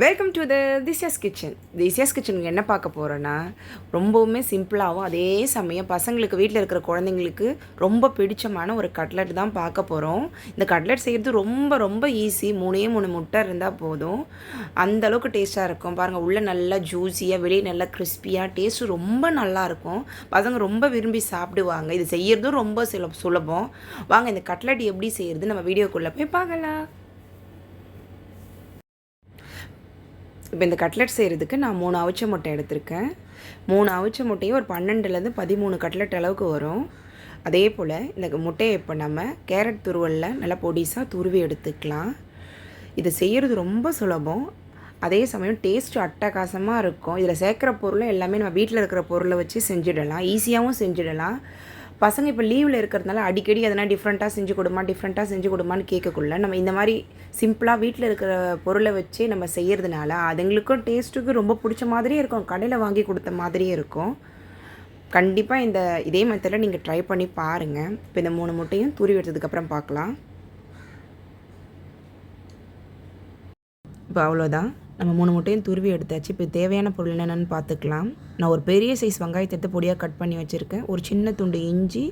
Welcome to the Dhisya's kitchen Dhisya's கிச்சனுக்கு என்ன பார்க்க போகிறோன்னா ரொம்பவுமே சிம்பிளாகவும் அதே சமயம் பசங்களுக்கு வீட்டில் இருக்கிற குழந்தைங்களுக்கு ரொம்ப பிடிச்சமான ஒரு கட்லெட் தான் பார்க்க போகிறோம் இந்த கட்லெட் செய்கிறது ரொம்ப ரொம்ப ஈஸி மூணே மூணு முட்டை இருந்தால் போதும். அந்த அளவுக்கு டேஸ்ட்டாக இருக்கும். பாருங்கள் உள்ளே நல்லா ஜூஸியாக வெளியே நல்லா கிறிஸ்பியாக டேஸ்ட்டு ரொம்ப நல்லா இருக்கும். பசங்க ரொம்ப விரும்பி சாப்பிடுவாங்க. இது செய்கிறதும் ரொம்ப சுல சுலபம். வாங்க இந்த கட்லெட் எப்படி செய்கிறது நம்ம வீடியோக்குள்ளே போய் பார்க்கலாம். இப்போ இந்த கட்லெட் செய்கிறதுக்கு நான் மூணு அவிச்ச முட்டை எடுத்திருக்கேன். மூணு அவிச்ச முட்டையும் ஒரு பன்னெண்டுலேருந்து பதிமூணு கட்லெட் அளவுக்கு வரும். அதே போல் இந்த முட்டையை இப்போ நம்ம கேரட் துருவலில் நல்லா பொடிசாக துருவி எடுத்துக்கலாம். இது செய்கிறது ரொம்ப சுலபம். அதே சமயம் டேஸ்ட் அட்டகாசமாக இருக்கும். இதில் சேர்க்குற பொருளும் எல்லாமே நம்ம வீட்டில் இருக்கிற பொருளை வச்சு செஞ்சிடலாம். ஈஸியாகவும் செஞ்சிடலாம். பசங்க இப்போ லீவில் இருக்கிறதுனால அடிக்கடி எதனா டிஃப்ரெண்ட்டாக செஞ்சு கொடுமா டிஃப்ரெண்ட்டாக செஞ்சு கொடுமான்னு கேட்கக்குள்ள நம்ம இந்த மாதிரி சிம்பிளாக வீட்டில் இருக்கிற பொருளை வச்சு நம்ம செய்கிறதுனால அதுங்களுக்கும் டேஸ்ட்டுக்கு ரொம்ப பிடிச்ச மாதிரியே இருக்கும். கடையில் வாங்கி கொடுத்த மாதிரியே இருக்கும். கண்டிப்பாக இந்த இதே மெத்தடில் நீங்கள் ட்ரை பண்ணி பாருங்கள் இப்போ இந்த மூணு முட்டையும் தூரி எடுத்ததுக்கப்புறம் பார்க்கலாம் இப்போ அவ்வளோதான் நம்ம மூணு முட்டையும் துருவி எடுத்தாச்சு. இப்போ தேவையான பொருள் என்னென்னு பார்த்துக்கலாம். நான் ஒரு பெரிய சைஸ் வெங்காயத்தை எடுத்து பொடியாக கட் பண்ணி வச்சுருக்கேன். ஒரு சின்ன துண்டு இஞ்சி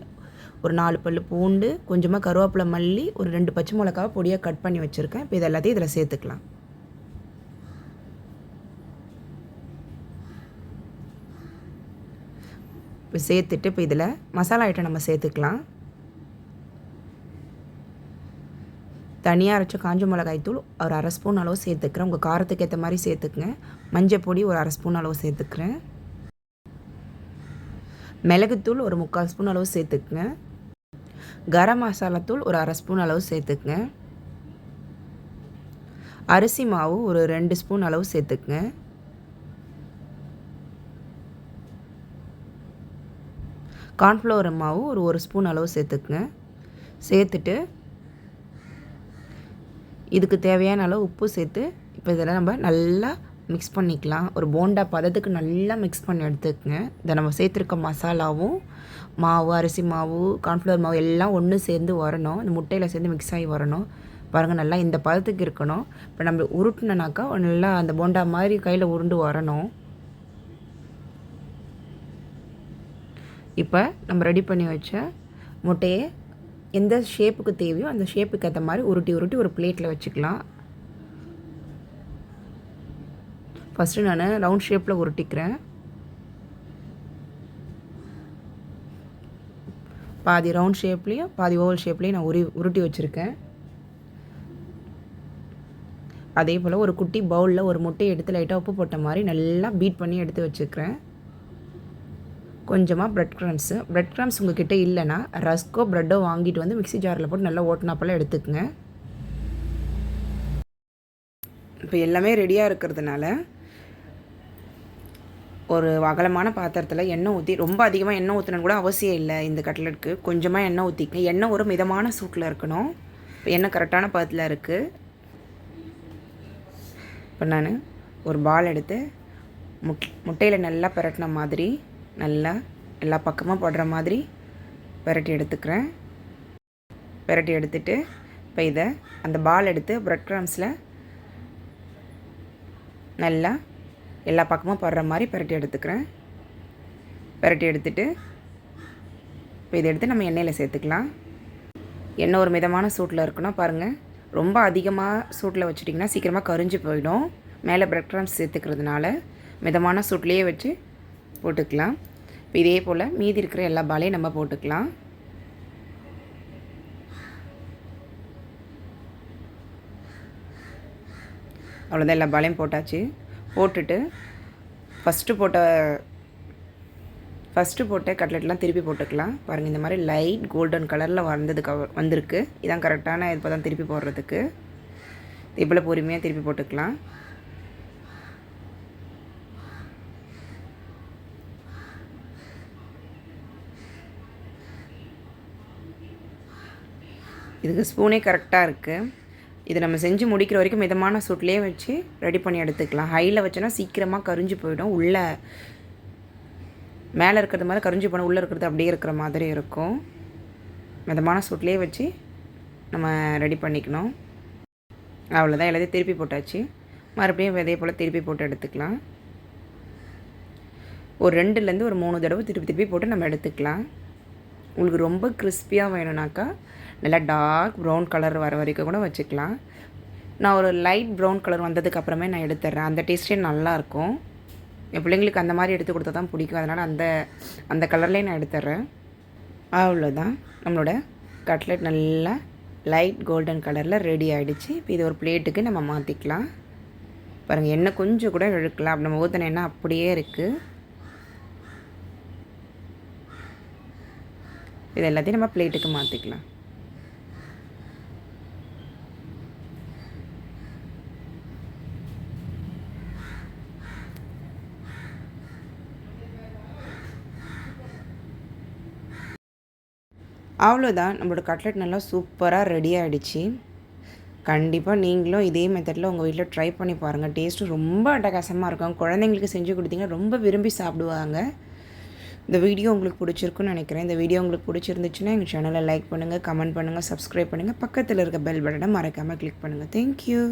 ஒரு நாலு பல் பூண்டு கொஞ்சமாக கருவேப்பிலை மல்லி ஒரு ரெண்டு பச்சை மிளகாவை பொடியாக கட் பண்ணி வச்சுருக்கேன். இப்போ இது எல்லாத்தையும் இதில் சேர்த்துக்கலாம். இப்போ சேர்த்துட்டு இப்போ இதில் மசாலா ஐட்டம் நம்ம சேர்த்துக்கலாம். தனியாக அரைச்ச காஞ்ச மிளகாய் தூள் ஒரு அரை ஸ்பூன் அளவு சேர்த்துக்கிறேன். உங்கள் காரத்துக்கு ஏற்ற மாதிரி சேர்த்துக்குங்க. மஞ்சள் பொடி ஒரு அரை ஸ்பூன் அளவு சேர்த்துக்கிறேன். மிளகுத்தூள் ஒரு முக்கால் ஸ்பூன் அளவு சேர்த்துக்குங்க. கரம் மசாலா தூள் ஒரு அரை ஸ்பூன் அளவு சேர்த்துக்குங்க. அரிசி மாவு ஒரு ரெண்டு ஸ்பூன் அளவு சேர்த்துக்குங்க. கார்ன்ஃப்ளவர் மாவு ஒரு ஒரு ஸ்பூன் அளவு சேர்த்துக்குங்க. சேர்த்துட்டு இதுக்கு தேவையான அளவு உப்பு சேர்த்து இப்போ இதெல்லாம் நம்ம நல்லா மிக்ஸ் பண்ணிக்கலாம். ஒரு போண்டா பதத்துக்கு நல்லா மிக்ஸ் பண்ணி எடுத்துக்கங்க. இதை நம்ம சேர்த்துருக்க மசாலாவும் மாவு அரிசி மாவு கார்ன்ஃப்ளவர் மாவு எல்லாம் ஒன்று சேர்ந்து வரணும். இந்த முட்டையில் சேர்ந்து மிக்ஸ் ஆகி வரணும். பாருங்கள் நல்லா இந்த பதத்துக்கு இருக்கணும். இப்போ நம்ம உருட்டினனாக்கா நல்லா அந்த போண்டா மாதிரி கையில் உருண்டு வரணும். இப்போ நம்ம ரெடி பண்ணி வச்ச முட்டையை எந்த ஷேப்புக்கு தேவையோ அந்த ஷேப்புக்கு ஏற்ற மாதிரி உருட்டி உருட்டி ஒரு பிளேட்டில் வச்சுக்கலாம். ஃபஸ்ட்டு நான் ரவுண்ட் ஷேப்பில் உருட்டிக்கிறேன். பாதி ரவுண்ட் ஷேப்லேயும் பாதி ஓவல் ஷேப்லேயும் நான் உரி உருட்டி வச்சுருக்கேன். அதே போல் ஒரு குட்டி பவுலில் ஒரு முட்டையை எடுத்து லைட்டாக உப்பு போட்ட மாதிரி நல்லா பீட் பண்ணி எடுத்து வச்சுக்கிறேன். கொஞ்சமாக ப்ரெட் க்ரம்ஸு ப்ரெட் க்ரம்ஸ் உங்ககிட்ட இல்லைன்னா ரஸ்கோ ப்ரெட்டோ வாங்கிட்டு வந்து மிக்ஸி ஜாரில் போட்டு நல்லா ஓட்டினாப்பெல்லாம் எடுத்துக்கங்க. இப்போ எல்லாமே ரெடியாக இருக்கிறதுனால ஒரு அகலமான பாத்திரத்தில் எண்ணெய் ஊற்றி ரொம்ப அதிகமாக எண்ணெய் ஊற்றணும் கூட அவசியம் இல்லை இந்த கட்லெட்டுக்கு கொஞ்சமாக எண்ணெய் ஊற்றிக்க எண்ணெய் ஒரு மிதமான சூட்டில் இருக்கணும். இப்போ எண்ணெய் கரெக்டான பதத்தில் இருக்குது இப்போ நான் ஒரு பால் எடுத்து முட் முட்டையில் நல்லா பிரட்டின மாதிரி நல்லா எல்லா பக்கமும் போடுற மாதிரி பிரட்டி எடுத்துக்கிறேன். பிரட்டி எடுத்துட்டு இப்போ இதை அந்த பால் எடுத்து ப்ரெட் க்ரம்ஸில் நல்லா எல்லா பக்கமும் போடுற மாதிரி பிரட்டி எடுத்துக்கிறேன். பிரட்டி எடுத்துட்டு இப்போ இதை எடுத்து நம்ம எண்ணெயில் சேர்த்துக்கலாம். எண்ணெய் ஒரு மிதமான சூட்டில் இருக்குன்னா பாருங்கள் ரொம்ப அதிகமாக சூட்டில் வச்சுட்டிங்கன்னா சீக்கிரமாக கரிஞ்சு போயிடும். மேலே ப்ரெட் க்ரம்ஸ் சேர்த்துக்கிறதுனால மிதமான சூட்லேயே வச்சு போட்டுக்கலாம். இப்போ இதே போல் மீதி இருக்கிற எல்லா பாலையும் நம்ம போட்டுக்கலாம். அவ்வளோதான் எல்லா பாலையும் போட்டாச்சு. போட்டுட்டு ஃபஸ்ட்டு போட்ட ஃபஸ்ட்டு போட்ட கட்லெட்லாம் திருப்பி போட்டுக்கலாம். பாருங்கள் இந்த மாதிரி லைட் கோல்டன் கலரில் வந்ததுக்கு வந்திருக்கு. இதான் கரெக்டான இப்போ தான் திருப்பி போடுறதுக்கு. இவ்வளோ பொறுமையாக திருப்பி போட்டுக்கலாம். இதுக்கு ஸ்பூனே கரெக்டாக இருக்குது இதை நம்ம செஞ்சு முடிக்கிற வரைக்கும் மிதமான சூட்லேயே வச்சு ரெடி பண்ணி எடுத்துக்கலாம். ஹையில் வச்சோன்னா சீக்கிரமாக கரிஞ்சு போயிடும். உள்ளே மேலே இருக்கிறது மாதிரி கரிஞ்சு போனால் உள்ளே இருக்கிறது அப்படியே இருக்கிற மாதிரி இருக்கும். மிதமான சூட்லேயே வச்சு நம்ம ரெடி பண்ணிக்கணும். அவ்வளோதான் எல்லாத்தையும் திருப்பி போட்டாச்சு. மறுபடியும் இதே போல் திருப்பி போட்டு எடுத்துக்கலாம். ஒரு ரெண்டுலேருந்து ஒரு மூணு தடவை திருப்பி திருப்பி போட்டு நம்ம எடுத்துக்கலாம். உங்களுக்கு ரொம்ப கிறிஸ்பியாக வேணும்னாக்கா நல்லா டார்க் ப்ரௌன் கலர் வர வரைக்கும் கூட வச்சுக்கலாம். நான் ஒரு லைட் ப்ரௌன் கலர் வந்ததுக்கு அப்புறமே நான் எடுத்துட்றேன். அந்த டேஸ்ட்டே நல்லாயிருக்கும் என் பிள்ளைங்களுக்கு அந்த மாதிரி எடுத்து கொடுத்தா தான் பிடிக்கும். அதனால் அந்த அந்த கலர்லேயே நான் எடுத்துட்றேன். அவ்வளோதான் நம்மளோட கட்லெட் நல்லா லைட் கோல்டன் கலரில் ரெடி ஆகிடுச்சு இப்போ இது ஒரு பிளேட்டுக்கு நம்ம மாற்றிக்கலாம் பாருங்கள் எண்ணெய் கொஞ்சம் கூட இழுக்கலாம். அப்படி நம்ம ஊற்றின எண்ணெய் அப்படியே இருக்குது இது எல்லாத்தையும் நம்ம பிளேட்டுக்கு மாற்றிக்கலாம் அவ்வளோதான். நம்மளோட கட்லெட் நல்லா சூப்பராக ரெடி ஆகிடுச்சு கண்டிப்பாக நீங்களும் இதே மெத்தடில் உங்கள் வீட்டில் ட்ரை பண்ணி பாருங்கள் டேஸ்ட்டு ரொம்ப அட்டகாசமாக இருக்கும். குழந்தைங்களுக்கு செஞ்சு கொடுத்தீங்கன்னா ரொம்ப விரும்பி சாப்பிடுவாங்க. இந்த வீடியோ உங்களுக்கு பிடிச்சிருக்குன்னு நினைக்கிறேன். இந்த வீடியோ உங்களுக்கு பிடிச்சிருந்துச்சுன்னா எங்கள் சேனலை லைக் பண்ணுங்கள் கமெண்ட் பண்ணுங்கள் சப்ஸ்கிரைப் பண்ணுங்கள் பக்கத்தில் இருக்க பெல் பட்டனை மறக்காமல் கிளிக் பண்ணுங்கள் தேங்க்யூ